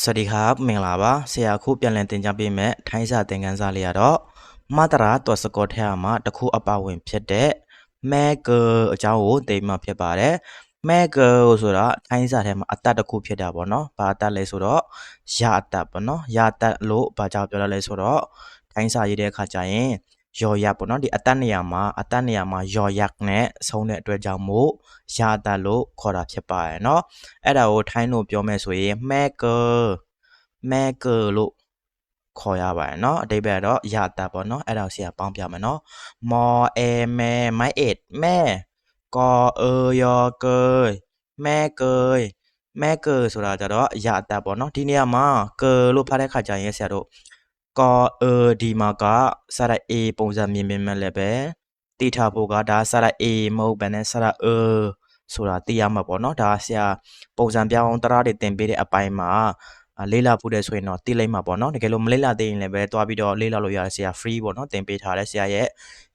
สวัสดีครับမင်္ဂလာပါဆရာခုပြန်လည်သင်ကြားပေးမယ်ထိုင်းစာသင်ခန်းစာလေးရတော့မတရာတော်စကောထဲမှာတစ်ခုအပဝင်ဖြစ်တဲ့မဲဂါအကြောင်းကိုသိမှဖြစ်ပါတယ်မဲဂါဆိုတာထိုင်းစာထဲမှာအတတ်တစ်ခုဖြစ်တာပေါ့နော်ဘာအတတ်လဲဆိုတော့ရအတတ်ပေါ့နော်ရအတတ်လို့ဘာကြောင့်ပြောရလဲဆိုတော့ထိုင်းစာရေးတဲ့အခါကျရင် ယော်ရက်ပေါ့နော်ဒီအတတ်နေရာမှာအတတ်နေရာမှာယော်ရက်နဲ့ဆုံးတဲ့အတွက်ကြောင့်မို့ရအတတ်လို့ခေါ်တာဖြစ်ပါတယ်เนาะအဲ့ဒါကိုထိုင်းလို့ပြောမယ်ဆိုရင်မဲဂါ မဲကလို့ခေါ်ရပါတယ်เนาะအတိပ္ပယ်တော့ရတာပေါ့เนาะအဲ့ဒါကိုဆရာပေါင်းပြမယ်เนาะမောအဲမဲမိုက်အစ်မဲကောเอยอเกยမဲเกยမဲเกยဆိုတာကြတော့ရတာပေါ့เนาะဒီနေရာမှာเกยလို့ဖတ်တဲ့ခါကျရင်ဆရာတို့ ကောအဒီမာကစရအေပုံစံမြင်မြင်မဲ့လည်းပဲတိထားဖို့ကဒါစရအေမဟုတ်ဘဲနဲ့စရအဆိုတာသိရမှာပေါ့နော်ဒါဆရာပုံစံပြောင်းတရားတွေတင်ပေးတဲ့အပိုင်းမှာလေးလာဖို့တဲ့ဆိုရင်တော့တိလိုက်မှာပေါ့နော်တကယ်လို့မလေးလာသေးရင်လည်းပဲတွားပြီးတော့လေးလာလို့ရတယ်ဆရာ free ပေါ့နော်တင်ပေးထားတယ်ဆရာရဲ့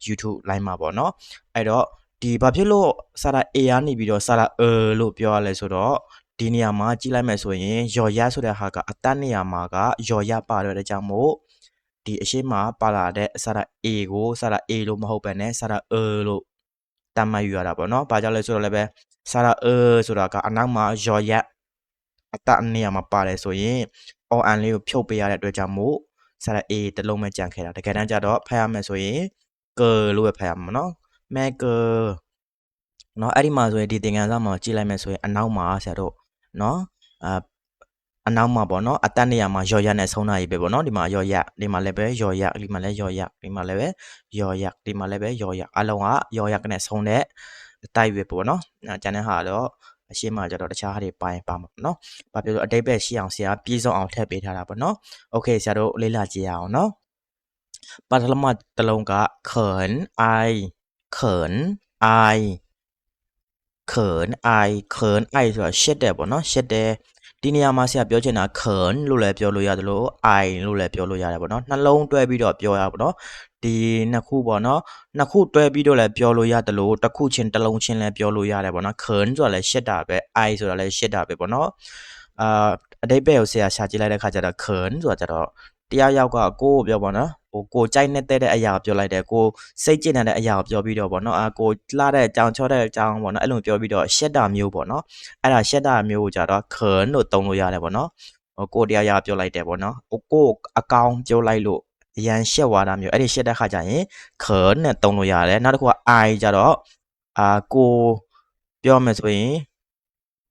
YouTube line မှာပေါ့နော်အဲ့တော့ဒီဘာဖြစ်လို့စာတာ A ကနေပြီးတော့စာတာ A လို့ပြောရလဲဆိုတော့ဒီနေရာမှာကြည့်လိုက်မယ်ဆိုရင်ယော်ရဆိုတဲ့ဟာကအတတ်နေရာမှာကယော်ရပါတော့တဲ့ကြောင့်မို့ ဒီအရှိမပါလာတဲ့အစတာ A ကိုစတာ A လို့မဟုတ်ပဲနဲ့စတာ A လို့တတ်မှတ်ယူရတာပေါ့နော်။ဘာကြောင့်လဲဆိုတော့လည်းပဲစတာ A ဆိုတာကအနောက်မှာရော်ရက်အတအနေရာမှာပါတယ်ဆိုရင် on and လေးကိုဖြုတ်ပေးရတဲ့အတွက်ကြောင့်မို့စတာ A တလုံးမဲ့ကြံခဲ့တာ။တကယ်တမ်းကျတော့ဖတ်ရမယ်ဆိုရင် K လို့ပဲဖတ်ရမှာနော်။မဲ K နော်အဲ့ဒီမှာဆိုရင်ဒီသင်္ကန်းစာမှာကြည့်လိုက်မယ်ဆိုရင်အနောက်မှာဆရာတို့နော်အာ အနောက်မှာပေါ့နော်အတက်နေရာမှာယော်ရနဲ့ဆုံးတာကြီးပဲပေါ့နော်ဒီမှာယော်ရဒီမှာလည်းပဲယော်ရဒီမှာလည်းယော်ရဒီမှာလည်းပဲယော်ရဒီမှာလည်းပဲယော်ရအလုံးကယော်ရနဲ့ဆုံးတဲ့အတိုက်ပဲပေါ့နော်ကျန်တဲ့ဟာတော့အရှင်းမှာကျတော့တခြားဟာတွေပါရင်ပါမှာပေါ့နော်။ဘာပြောလို့အတိတ်ပဲရှိအောင်ဆရာပြေဆုံးအောင်ထည့်ပေးထားတာပေါ့နော်။ Okay ဆရာတို့လေ့လာကြည့်ရအောင်နော်။ပထမတစ်လုံးကเขิน I เขิน I เขิน I เขิน I ဆိုတာရှစ်တယ်ပေါ့နော်ရှစ်တယ် ဒီနေရာမှာဆရာပြောချင်တာ can လို့လည်းပြောလို့ရတယ်လို့ i လို့လည်းပြောလို့ရတယ်ပေါ့နော်နှလုံးတွဲပြီးတော့ပြောရပါတော့ဒီနှစ်ခုပေါ့နော်နှစ်ခုတွဲပြီးတော့လည်းပြောလို့ရတယ်လို့တစ်ခုချင်းတစ်လုံးချင်းလည်းပြောလို့ရတယ်ပေါ့နော် can ဆိုတာလည်းရှစ်တာပဲ i ဆိုတာလည်းရှစ်တာပဲပေါ့နော်အာအတိတ်ပဲကိုဆရာရှာကြည့်လိုက်တဲ့ခါကျတော့ can ဆိုတာကျတော့ တယောက်ယောက်ကကိုကိုပြောပေါ့နော်ဟိုကိုကြိုက်နေတဲ့တဲ့အရာကိုပြောလိုက်တယ်ကိုစိတ်ကျဉ်တဲ့အရာကိုပြောပြီးတော့ပေါ့နော်အာကိုလှတဲ့အကြောင်းချောတဲ့အကြောင်းပေါ့နော်အဲ့လိုပြောပြီးတော့ရှက်တာမျိုးပေါ့နော်အဲ့ဒါရှက်တာမျိုးကိုကြတော့ခံလို့တုံးလို့ရတယ်ပေါ့နော်ဟိုကိုတယောက်ယောက်ပြောလိုက်တယ်ပေါ့နော်ဟိုကိုအကောင်ပြောလိုက်လို့အရန်ရှက်သွားတာမျိုးအဲ့ဒီရှက်တဲ့ခါကျရင်ခံနဲ့တုံးလို့ရတယ်နောက်တစ်ခုကအိုင်ကြတော့အာကိုပြောမယ်ဆိုရင်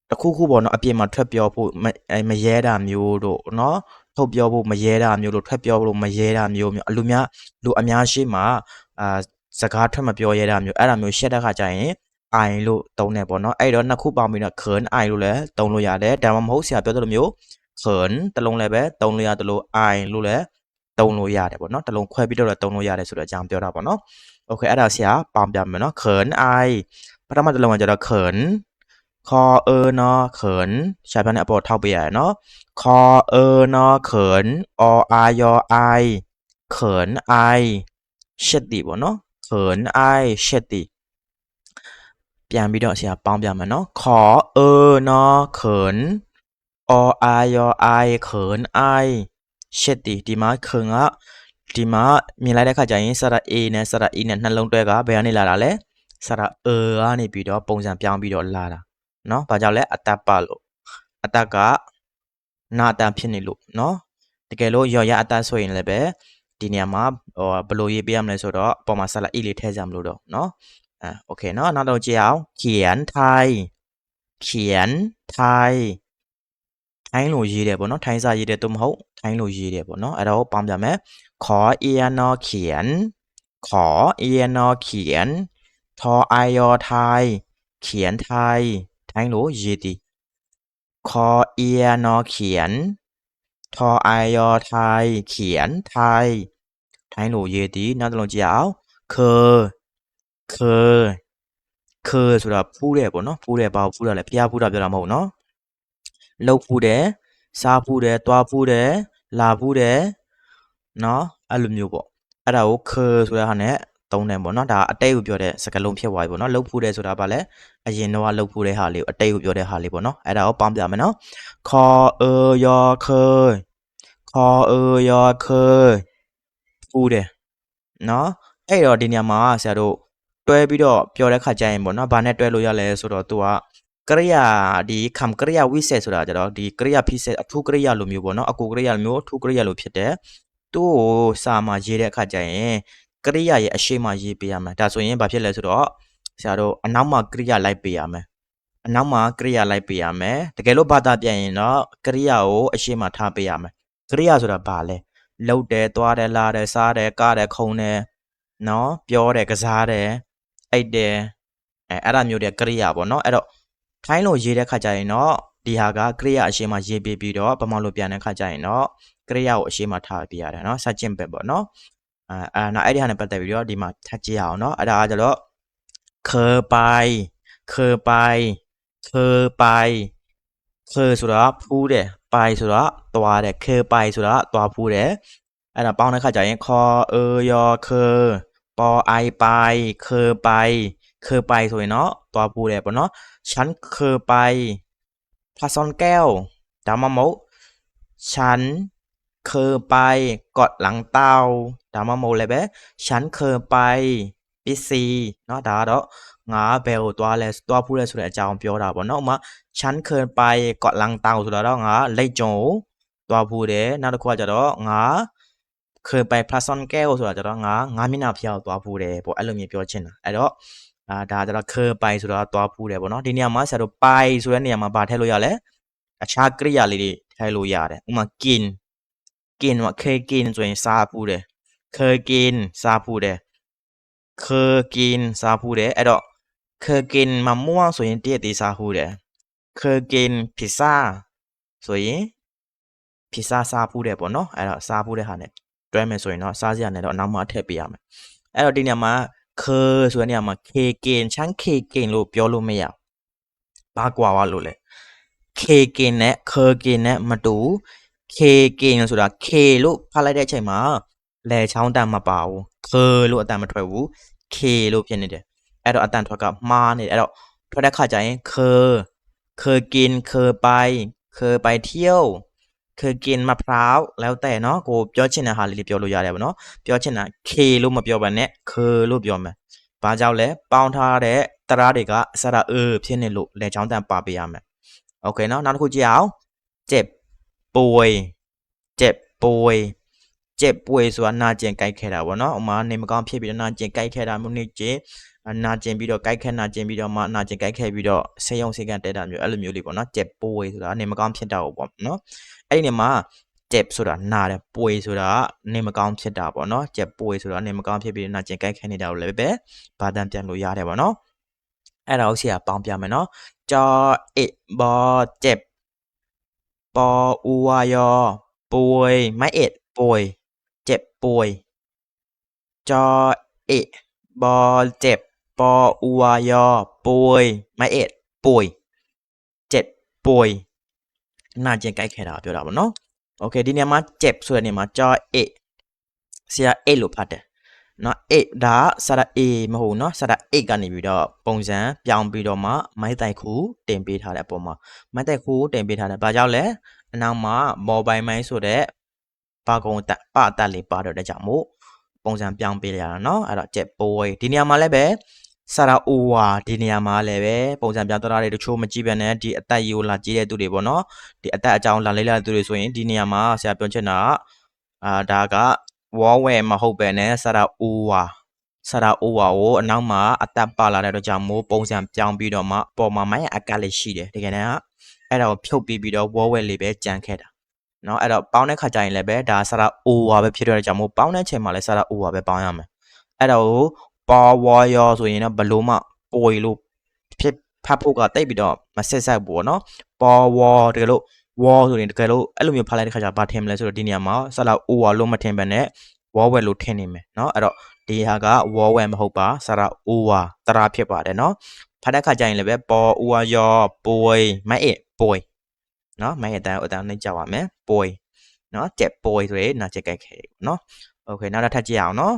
တခုခုပေါ့နော်အပြင်မှာထွက်ပြောဖို့မရဲတာမျိုးတို့နော် ထုတ်ပြောဖို့မရဲတာမျိုးလို့ထွက်ပြောလို့မရဲတာမျိုးမျိုးအလူများလူအများရှိမှအာစကားထွက်မပြောရဲတာမျိုးအဲ့ဒါမျိုးရှက်တဲ့ခါကျရင် I လို့သုံးတယ်ပေါ့နော်အဲ့တော့နှစ်ခုပေါင်းပြီးတော့ khern I လို့လည်းသုံးလို့ရတယ်ဒါမှမဟုတ်ဆရာပြောသလိုမျိုး khern တလုံးလည်းပဲသုံးလို့ရတယ်လို့ I လို့လည်းသုံးလို့ရတယ်ပေါ့နော်တလုံးခွဲပြီးတော့လည်းသုံးလို့ရတယ်ဆိုတော့အကြောင်းပြောတာပေါ့နော်โอเคအဲ့ဒါဆရာပေါင်းပြမယ်နော် khern I ပထမတစ်လုံးကကျတော့ khern คอเออเนาะเขินใช้พันธุ์อปอเท่าไปใหญ่เนาะคอเออเนาะเขินออายอไอเขินไอเช็ดดิบ่เนาะเขินไอเช็ดดิပြန်ပြီးတော့ဆရာပေါင်းပြမယ်เนาะขอเออเนาะเขินออายอไอเขินไอเช็ดดิဒီမှာเขินကဒီမှာမြင်လိုက်တဲ့ခါကျရင်စရ A နဲ့စရ E နဲ့နှလုံးတွဲကဘယ်ကနေလာတာလဲစရ A ကနေပြီးတော့ပုံစံပြောင်းပြီးတော့လာတာ เนาะဘာကြောင့်လဲအတက်ပါလို့အတက်ကနာတန်ဖြစ်နေလို့เนาะတကယ်လို့ရော်ရအတက်ဆိုရင်လည်းပဲဒီနေရာမှာဟိုဘယ်လိုရေးပေးရမလဲဆိုတော့အပေါ်မှာဆက်လက် e လေးထည့်ကြမလို့တော့เนาะအဲโอเคเนาะနောက်တော့ကြည့်အောင်เขียนไทยเขียนไทยထိုင်းလို့ရေးတယ်ပေါ့နော်ထိုင်းစာရေးတယ်သူမဟုတ်ထိုင်းလို့ရေးတယ်ပေါ့နော်အဲ့တော့ပေါင်းပြမယ်ขอเอียนอเขียน ขอเอียนอเขียนทอไอยอไทย เขียนไทย ထိုင်းလို့ရေးသည်คอเอียนอเขียน ทอไอยอไทย เขียนไทยထိုင်းလို့ရေးသည်နောက်တစ်လုံးကြည့်အောင်เคเคเคဆိုတာဖူးတယ်ပေါ့နော်ဖူးတယ်ဘာဖူးတာလဲဖျားဖူးတာပြောတာမဟုတ်နော်လှုပ်ဖူးတယ်စားဖူးတယ်တွားဖူးတယ်လာဖူးတယ်နော်အဲ့လိုမျိုးပေါ့အဲ့ဒါကိုเคဆိုတဲ့ဟာနဲ့ သုံးတယ်ပေါ့နော်ဒါအတိတ်ကိုပြောတဲ့စကားလုံးဖြစ်သွားပြီပေါ့နော်လှုပ်ဖို့တယ်ဆိုတာဗာလဲအရင်တော့လှုပ်ဖို့တဲ့ဟာလေးကိုအတိတ်ကိုပြောတဲ့ဟာလေးပေါ့နော်အဲ့ဒါကိုပေါင်းပြမယ်နော် call a your call call a your call ဖူးတယ်နော်အဲ့တော့ဒီနေရာမှာဆရာတို့တွဲပြီးတော့ပြောတဲ့ခါကျရင်ပေါ့နော်ဘာနဲ့တွဲလို့ရလဲဆိုတော့သူကကရိယာဒီခံကရိယာဝိစေဆိုတာကြတော့ဒီကရိယာဖိစေအထူးကရိယာလိုမျိုးပေါ့နော်အကူကရိယာလိုမျိုးအထူးကရိယာလိုဖြစ်တယ်သူ့ကိုစာမှာရေးတဲ့အခါကျရင် ကရိယာရဲ့အရှိမရေးပေးရမယ်ဒါဆိုရင်ဘာဖြစ်လဲဆိုတော့ဆရာတို့အနောက်မှာကရိယာလိုက်ပေးရမယ်အနောက်မှာကရိယာလိုက်ပေးရမယ်တကယ်လို့ဘာသာပြန်ရင်တော့ကရိယာကိုအရှိမထားပေးရမယ်ကရိယာဆိုတာဘာလဲလှုပ်တယ်သွားတယ်လာတယ်စားတယ်ကားတယ်ခုံတယ်နော်ပြောတယ်ကစားတယ်အိတ်တယ်အဲအဲ့ဒါမျိုးတွေကရိယာပေါ့နော်အဲ့တော့ထိုင်းလိုရေးတဲ့ခါကျရင်တော့ဒီဟာကကရိယာအရှိမရေးပေးပြီးတော့ဗမာလိုပြန်တဲ့ခါကျရင်တော့ကရိယာကိုအရှိမထားပေးရတယ်နော်စัจကျင့်ပဲပေါ့နော် အဲအဲ့နော်အဲ့ဒီဟာနဲ့ပတ်သက်ပြီးတော့ဒီမှာထပ်ကြည့်အောင်နော်အဲ့ဒါကကျတော့เคยไปเคยไปเคยไปเคยဆိုတာဖူးတယ်ไปဆိုတာသွားတယ်เคยไปဆိုတာသွားဖူးတယ်အဲ့ဒါပေါင်းတဲ့ခါကျရင်ခေါ်เออยอเคยปอไอไปเคยไปเคยไปဆိုရင်တော့သွားဖူးတယ်ပေါ့နော်ฉันเคยไปพระซ่อนแก้วဒါမှမဟုတ်ฉันเคยไปเกาะหลังเตา ဒါမှမဟုတ်လည်းပဲฉันเคยไปပစ္စည်းเนาะဒါကတော့ငါဘယ်ကိုသွားလဲသွားဖူးလဲဆိုတဲ့အကြောင်းပြောတာပေါ့เนาะဥမာฉันเคยไปเกาะหลังเตาဆိုတော့ငါလိတ်ကြုံကိုသွားဖူးတယ်နောက်တစ်ခုကကျတော့ငါเคยไปพระซ่อนแก้วဆိုတာကျတော့ငါငါမျက်နှာဖျောက်သွားဖူးတယ်ပေါ့အဲ့လိုမျိုးပြောချင်တာအဲ့တော့အာဒါကျတော့เคยไปဆိုတော့သွားဖူးတယ်ပေါ့နော်ဒီနေရာမှာဆရာတို့ไปဆိုတဲ့နေရာမှာဗာထည့်လို့ရလဲအခြားကရိယာလေးတွေထည့်လို့ရတယ်ဥပမာกินกินว่าเคยกินဆိုရင်စားဖူးတယ် เคยกินစားဖူးတယ်เคยกินစားဖူးတယ်အဲ့တော့เคยกินมะม่วงဆိုရင်တည့်တည်စားဖူးတယ်เคยกินพิซซ่าဆိုရင်พิซซ่าစားဖူးတယ်ပေါ့နော်အဲ့တော့စားဖူးတဲ့ဟာ ਨੇ တွဲမယ်ဆိုရင်တော့စားစရာနဲ့တော့အနောက်မှာထည့်ပေးရမယ်အဲ့တော့ဒီနေရာမှာเคဆိုတဲ့နေရာမှာ k กินချမ်း k กินလို့ပြောလို့မရဘာကွာဝလို့လဲ k กินနဲ့ k กินနဲ့မတူ k กินဆိုတာ k လို့ဖတ်လိုက်တဲ့အချိန်မှာ လဲချောင်းတန်မပါဘူး k လို့အတန်မထွက်ဘူး k လို့ဖြစ်နေတယ်အဲ့တော့အတန်ထွက်ကမှားနေတယ်အဲ့တော့ထွက်တဲ့ခါကျရင် k เคยกินเคยไปเคยไปเที่ยวเคยกินมะพร้าวแล้วแต่เนาะကိုပြောချင်တဲ့ဟာလေးလေးပြောလို့ရတယ်ဗောနော်ပြောချင်တာ K လို့မပြောပါနဲ့ K လို့ပြောမယ်။ဘာကြောင့်လဲပေါင်းထားတဲ့တရာတွေကစရာအဖြစ်နေလို့လေချောင်းတန်ပါပေးရမယ်။ Okay เนาะနောက်တစ်ခုကြည့်အောင်เจ็บป่วยเจ็บป่วย ကျက်ပွဲဆိုတာနာကျင်ကြိုက်ခဲ့တာပေါ့နော်။ဥမာနေမကောင်းဖြစ်ပြီးတော့နာကျင်ကြိုက်ခဲ့တာမျိုးနေကျင်နာကျင်ပြီးတော့ကြိုက်ခဲနာကျင်ပြီးတော့မှနာကျင်ကြိုက်ခဲပြီးတော့ဆေးရုံဆေးကန်တဲတာမျိုးအဲ့လိုမျိုးလေးပေါ့နော်ကျက်ပွေဆိုတာနေမကောင်းဖြစ်တာပေါ့နော်အဲ့ဒီနေမှာကျက်ဆိုတာနာတယ်ပွေဆိုတာနေမကောင်းဖြစ်တာပေါ့နော်ကျက်ပွေဆိုတာနေမကောင်းဖြစ်ပြီးနာကျင်ကြိုက်ခဲနေတာကိုလည်းပဲဘာတန်ပြန်လို့ရတယ်ပေါ့နော်အဲ့ဒါကိုဆရာပေါင်းပြမယ်နော်ကြောအစ်ဘောကျက်ပေါ်ဦးဝါယောပွေမိုက်အစ်ပွေ เอ็ดป่วยเจ็บป่วยจอเอะบอเจ็บปออูวายอป่วยไม่เอ็ดป่วยเจ็บป่วยနာကျင်ကြိုက်ခဲတာပြောတာပေါ့နော်โอเคဒီနေရာမှာ jet ဆိုတဲ့နေရာမှာ jaw 8ဆရာ8လို့ဖတ်တယ်เนาะ8ဒါစရာ A မဟုတ်เนาะစရာ8ကနေပြီးတော့ပုံစံပြောင်းပြီးတော့မှမိုက်တိုက်ခုတင်ပေးထားတဲ့အပေါ်မှာမိုက်တိုက်ခုတင်ပေးထားတယ်ဘာကြောင့်လဲအနောက်မှာ mobile မိုင်းဆိုတဲ့ ဘာကုံတက်ပတက်လေးပါတော့တဲ့ကြောင့်မို့ပုံစံပြောင်းပေးရတာเนาะအဲ့တော့ jet boy ဒီနေရာမှာလည်းပဲဆရာအိုဝါဒီနေရာမှာလည်းပဲပုံစံပြောင်းသွားတာတွေတချို့မကြည့်ပဲနဲ့ဒီအသက်ယူလာကြည့်တဲ့သူတွေပေါ့နော်ဒီအသက်အကြောင်းလာလေးလာသူတွေဆိုရင်ဒီနေရာမှာဆရာပြောချင်တာကအာဒါကဝေါ်ဝဲမဟုတ်ပဲနဲ့ဆရာအိုဝါဆရာအိုဝါကိုအနောက်မှာအသက်ပါလာတဲ့တော့ကြောင့်မို့ပုံစံပြောင်းပြီးတော့မှပေါ်မှာမိုင်းအကလေးရှိတယ်တကယ်တမ်းကအဲ့ဒါကိုဖြုတ်ပြီးပြီးတော့ဝေါ်ဝဲလေးပဲကြံခဲ့တာ เนาะအဲ့တော့ပေါင်းတဲ့ခါကျရင်လည်းပဲဒါဆရာအိုဝါပဲဖြစ်တဲ့ကြောင့်မို့ပေါင်းတဲ့ချိန်မှာလည်းဆရာအိုဝါပဲပေါင်းရမယ်အဲ့ဒါကိုပေါ်ဝါရောဆိုရင်တော့ဘလို့မှပွေလို့ဖြစ်ဖတ်ဖို့ကတိတ်ပြီးတော့မဆက်ဆက်ဘူးပေါ့နော်ပေါ်ဝါတကယ်လို့ဝါဆိုရင်တကယ်လို့အဲ့လိုမျိုးဖတ်လိုက်တဲ့ခါကျဘာထင်မလဲဆိုတော့ဒီနေရာမှာဆက်လာအိုဝါလို့မထင်ပဲနဲ့ဝါဝဲလို့ထင်နေမယ်เนาะအဲ့တော့ဒီဟာကဝါဝဲမဟုတ်ပါဆရာအိုဝါတရာဖြစ်ပါတယ်เนาะဖတ်တဲ့ခါကျရင်လည်းပဲပေါ်အိုဝါရောပွေမိုက်အေပွေ เนาะမိုက်အတန်းအတန်းနှိမ့်ကြပါမယ်ပွေเนาะเจ็บป่วยဆိုရင်နာကျက်ကြိုက်ခဲเนาะโอเคနောက်တစ်ထပ်ကြည့်အောင်เนาะ